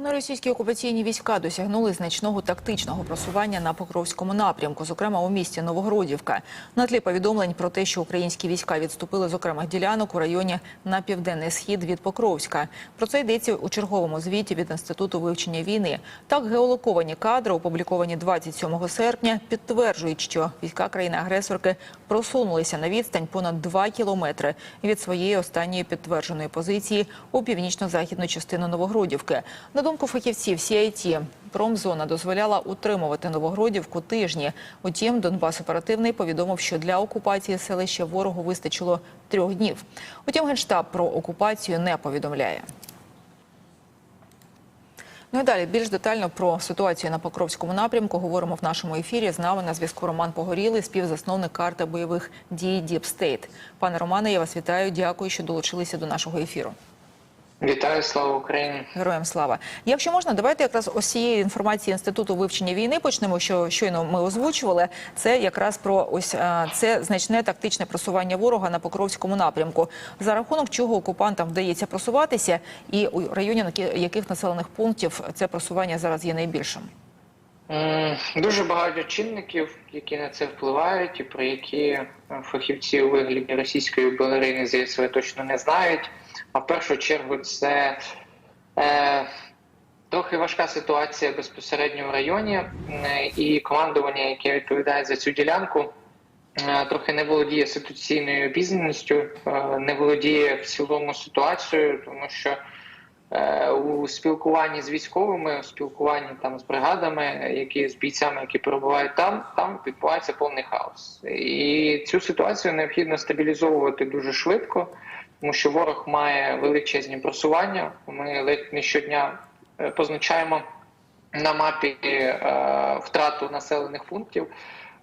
Ну, російські окупаційні війська досягнули значного тактичного просування на Покровському напрямку, зокрема у місті Новогродівка. На тлі повідомлень про те, що українські війська відступили з окремих ділянок у районі на південний схід від Покровська. Про це йдеться у черговому звіті від інституту вивчення війни. Так, геолоковані кадри, опубліковані 27 серпня, підтверджують, що війська країни-агресорки просунулися на відстань понад 2 кілометри від своєї останньої підтвердженої позиції у північно-західну частину Новогродівки. Думку фахівців CIT, промзона дозволяла утримувати Новогродівку тижні. Утім, Донбас оперативний повідомив, що для окупації селища ворогу вистачило трьох днів. Утім, генштаб про окупацію не повідомляє. Ну і далі більш детально про ситуацію на Покровському напрямку говоримо в нашому ефірі. З нами на зв'язку Роман Погорілий, співзасновник карти бойових дій State. Пане Романе, я вас вітаю. Дякую, що долучилися до нашого ефіру. Вітаю, слава Україні! Героям слава. Якщо можна, давайте якраз ось цієї інформації інституту вивчення війни почнемо. Що щойно ми озвучували, це якраз про ось це значне тактичне просування ворога на Покровському напрямку, за рахунок чого окупантам вдається просуватися, і у районі яких населених пунктів це просування зараз є найбільшим. Дуже багато чинників, які на це впливають, і про які е, фахівці у вигляді російської балерини здається точно не знають. А в першу чергу це е, трохи важка ситуація безпосередньо в районі, е, і командування, яке відповідає за цю ділянку, е, трохи не володіє ситуаційною обізнаністю, е, не володіє в цілому ситуацією, тому що. У спілкуванні з військовими, у спілкуванні там з бригадами, які з бійцями, які перебувають там, там відбувається повний хаос. І цю ситуацію необхідно стабілізовувати дуже швидко, тому що ворог має величезні просування. Ми ледь не щодня е, позначаємо на мапі е, втрату населених пунктів.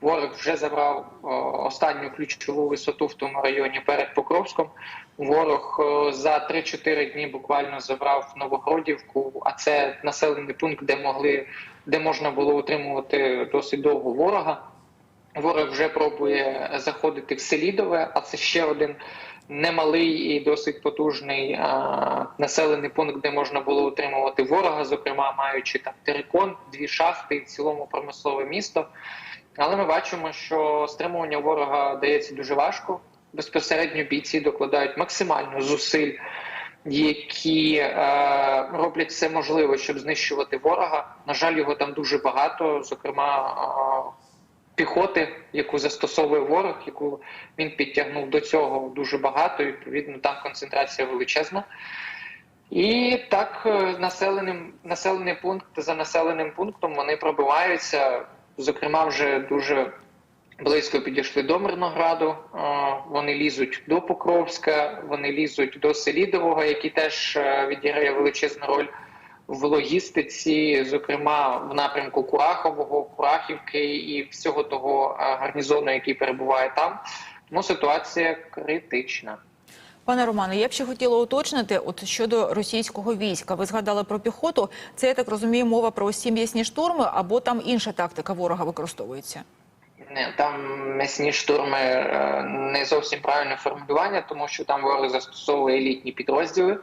Ворог вже забрав о, останню ключову висоту в тому районі перед Покровськом. Ворог за 3-4 дні буквально забрав Новогродівку, а це населений пункт, де могли де можна було утримувати досить довго ворога. Ворог вже пробує заходити в Селідове, а це ще один немалий і досить потужний а, населений пункт, де можна було утримувати ворога, зокрема маючи там терикон, дві шахти і в цілому промислове місто. Але ми бачимо, що стримування ворога дається дуже важко. Безпосередньо бійці докладають максимально зусиль, які е, роблять все можливе, щоб знищувати ворога. На жаль, його там дуже багато, зокрема е, піхоти, яку застосовує ворог, яку він підтягнув до цього дуже багато. Відповідно, там концентрація величезна. І так е, населеним населений пункт за населеним пунктом вони пробиваються. Зокрема, вже дуже близько підійшли до Мирнограду. Вони лізуть до Покровська, вони лізуть до Селідового, який теж е, відіграє величезну роль в логістиці, зокрема в напрямку Курахового, Курахівки і всього того е, гарнізону, який перебуває там. Тому ситуація критична. Пане Романе, я б ще хотіла уточнити, от щодо російського війська. Ви згадали про піхоту. Це я так розумію, мова про ці м'ясні штурми, або там інша тактика ворога використовується. Не, там м'ясні штурми е, не зовсім правильне формулювання, тому що там ворог застосовує елітні підрозділи.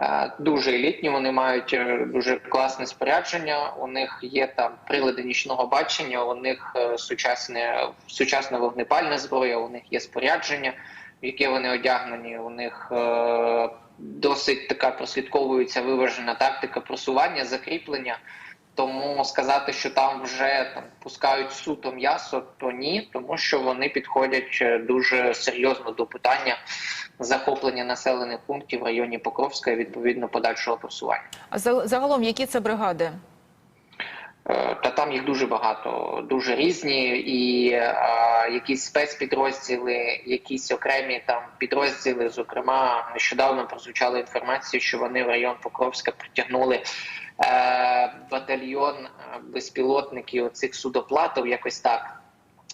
Е, Дуже елітні, вони мають е, дуже класне спорядження. У них є там прилади нічного бачення, у них е, сучасне сучасна вогнепальна зброя, у них є спорядження, в яке вони одягнені. У них досить така прослідковується виважена тактика просування, закріплення. Тому сказати, що там вже там пускають суто м'ясо, то ні, тому що вони підходять е, дуже серйозно до питання захоплення населених пунктів в районі Покровська і відповідно подальшого просування. А за- загалом, які це бригади? Е, Та там їх дуже багато, дуже різні, і е, якісь спецпідрозділи, якісь окремі там підрозділи. Зокрема, нещодавно прозвучала інформація, що вони в район Покровська притягнули е, батальйон е, безпілотників оцих судоплатів, якось так.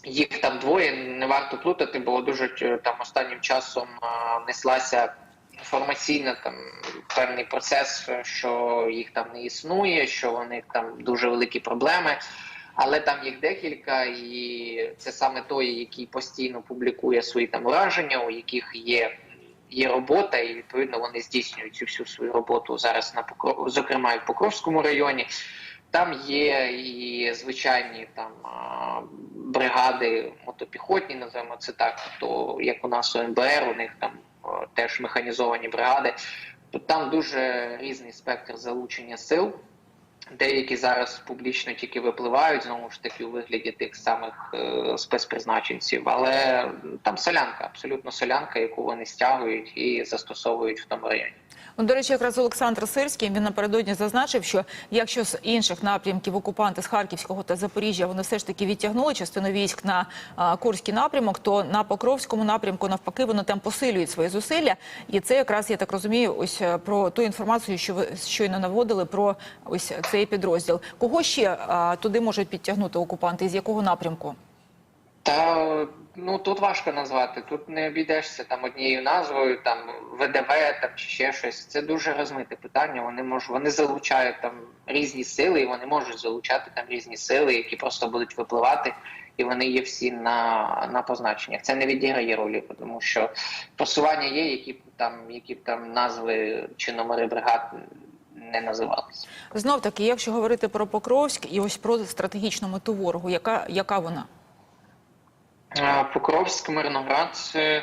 Їх там двоє, не варто плутати, бо дуже там останнім часом е, неслася інформаційна там певний процес, що їх там не існує, що у них там дуже великі проблеми. Але там їх декілька, і це саме той, який постійно публікує свої там ураження, у яких є є робота, і відповідно вони здійснюють цю всю свою роботу зараз на Покров, зокрема і в Покровському районі. Там є і звичайні там бригади мотопіхотні, називаємо це так. То як у нас ОНБР, у них там теж механізовані бригади. Там дуже різний спектр залучення сил. Деякі зараз публічно тільки випливають знову ж таки у вигляді тих самих е, спецпризначенців, але там солянка, абсолютно солянка, яку вони стягують і застосовують в тому районі. Ну, до речі, якраз Олександр Сирський він напередодні зазначив, що якщо з інших напрямків окупанти з Харківського та Запоріжжя вони все ж таки відтягнули частину військ на Курський напрямок, то на Покровському напрямку навпаки вони там посилюють свої зусилля. І це якраз я так розумію, ось е, про ту інформацію, що ви щойно наводили про ось цей підрозділ. Кого ще туди можуть підтягнути окупанти? З якого напрямку? Та ну тут важко назвати. Тут не обійдешся там однією назвою, там ВДВ там чи ще щось. Це дуже розмите питання. Вони можуть вони залучають там різні сили, і вони можуть залучати там різні сили, які просто будуть випливати, і вони є всі на, на позначеннях. Це не відіграє ролі, тому що просування є, які там, які б там назви чи номери бригад не називалися. Знов таки, якщо говорити про Покровськ і ось про стратегічну мету ворогу, яка, яка вона? Е, Покровськ, Мирноград це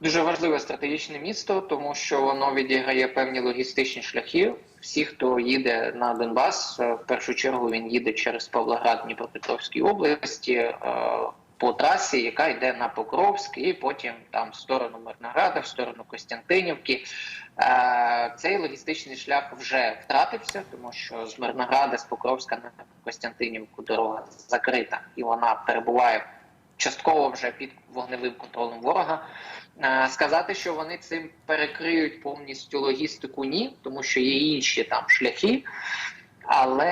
дуже важливе стратегічне місто, тому що воно відіграє певні логістичні шляхи. Всі, хто їде на Донбас, е, в першу чергу він їде через Павлоград Дніпропетровській області е, по трасі, яка йде на Покровськ, і потім там в сторону Мирнограда, в сторону Костянтинівки. Цей логістичний шлях вже втратився, тому що з Мирнограда, з Покровська на Костянтинівку дорога закрита, і вона перебуває частково вже під вогневим контролем ворога. Е, Сказати, що вони цим перекриють повністю логістику, ні, тому що є інші там шляхи, але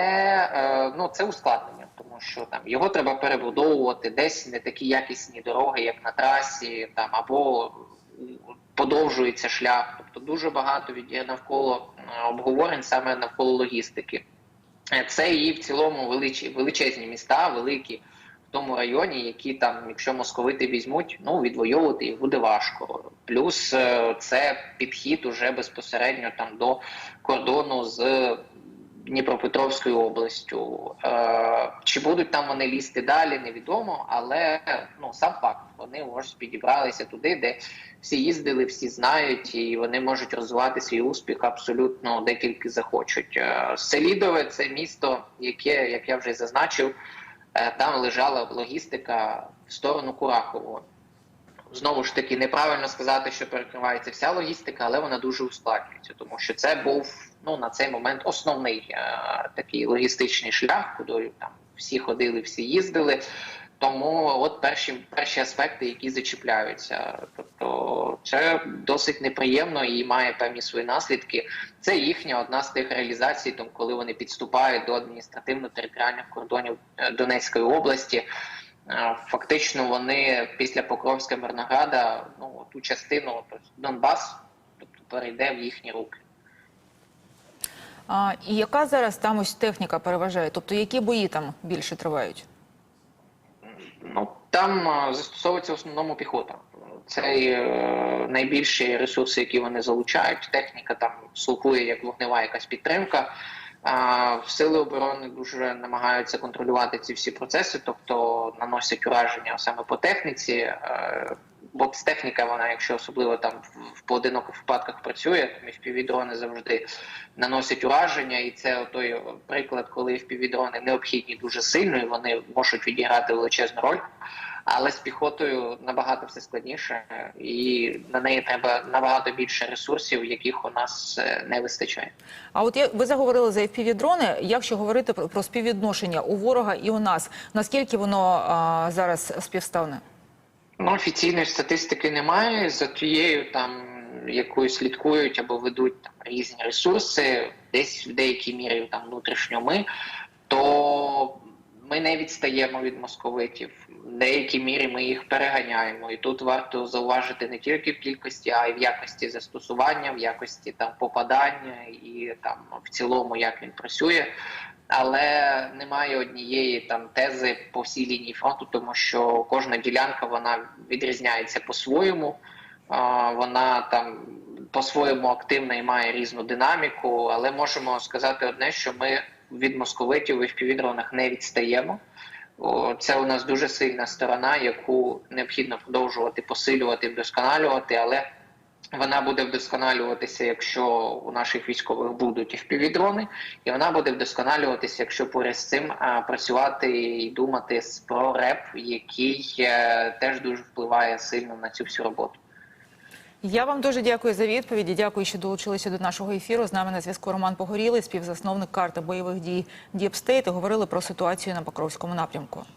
е, ну це ускладнення, тому що там його треба перебудовувати десь не такі якісні дороги, як на трасі, там або подовжується шлях. Тобто дуже багато від навколо е, обговорень саме навколо логістики. Це і в цілому велич, величезні міста, великі тому районі, які там, якщо московити візьмуть, ну відвоювати їх буде важко. Плюс е, це підхід уже безпосередньо там до кордону з Дніпропетровською областю. Е, Чи будуть там вони лізти далі, невідомо, але ну сам факт, вони ось підібралися туди, де всі їздили, всі знають, і вони можуть розвивати свій успіх абсолютно де тільки захочуть. Е, Селідове це місто, яке, як я вже зазначив, там лежала логістика в сторону Курахового. Знову ж таки, неправильно сказати, що перекривається вся логістика, але вона дуже ускладнюється, тому що це був ну на цей момент основний е, такий логістичний шлях, куди там всі ходили, всі їздили. Тому от перші перші аспекти, які зачіпляються, тобто це досить неприємно і має певні свої наслідки. Це їхня одна з тих реалізацій, тому коли вони підступають до адміністративно-територіальних кордонів е, Донецької області. Е, Фактично, вони після Покровська Мирнограда, ну ту частину, тобто Донбас, тобто перейде в їхні руки. А, і яка зараз там ось техніка переважає? Тобто які бої там більше тривають? Ну там е, застосовується в основному піхота. Це е, найбільші ресурси, які вони залучають. Техніка там слугує як вогнева якась підтримка. В сили оборони дуже намагаються контролювати ці всі процеси, тобто наносять ураження саме по техніці. Е, Бо техніка, вона, якщо особливо там в- поодиноких випадках працює, то FPV-дрони завжди наносять ураження, і це той приклад, коли FPV-дрони необхідні дуже сильно, і вони можуть відіграти величезну роль. Але з піхотою набагато все складніше, і на неї треба набагато більше ресурсів, яких у нас е, не вистачає. А от я, ви заговорили за FPV-дрони. Якщо говорити про, про співвідношення у ворога і у нас, наскільки воно а, зараз співставне? Ну, офіційної статистики немає. За тією там якою слідкують або ведуть там різні ресурси, десь в деякій мірі там внутрішньо ми, то ми не відстаємо від московитів. В деякій мірі ми їх переганяємо. І тут варто зауважити не тільки в кількості, а й в якості застосування, в якості там попадання і там в цілому, як він працює. Але немає однієї там тези по всій лінії фронту, тому що кожна ділянка вона відрізняється по-своєму. Вона там по-своєму активна і має різну динаміку, але можемо сказати одне, що ми від московитів в FPV-дронах не відстаємо. Це у нас дуже сильна сторона, яку необхідно продовжувати посилювати, вдосконалювати, але вона буде вдосконалюватися, якщо у наших військових будуть FPV-дрони, і вона буде вдосконалюватися, якщо поряд з цим працювати і думати про РЕП, який е, теж дуже впливає сильно на цю всю роботу. Я вам дуже дякую за відповіді. Дякую, що долучилися до нашого ефіру. З нами на зв'язку Роман Погорілий, співзасновник карти бойових дій Діпстейт. Говорили про ситуацію на Покровському напрямку.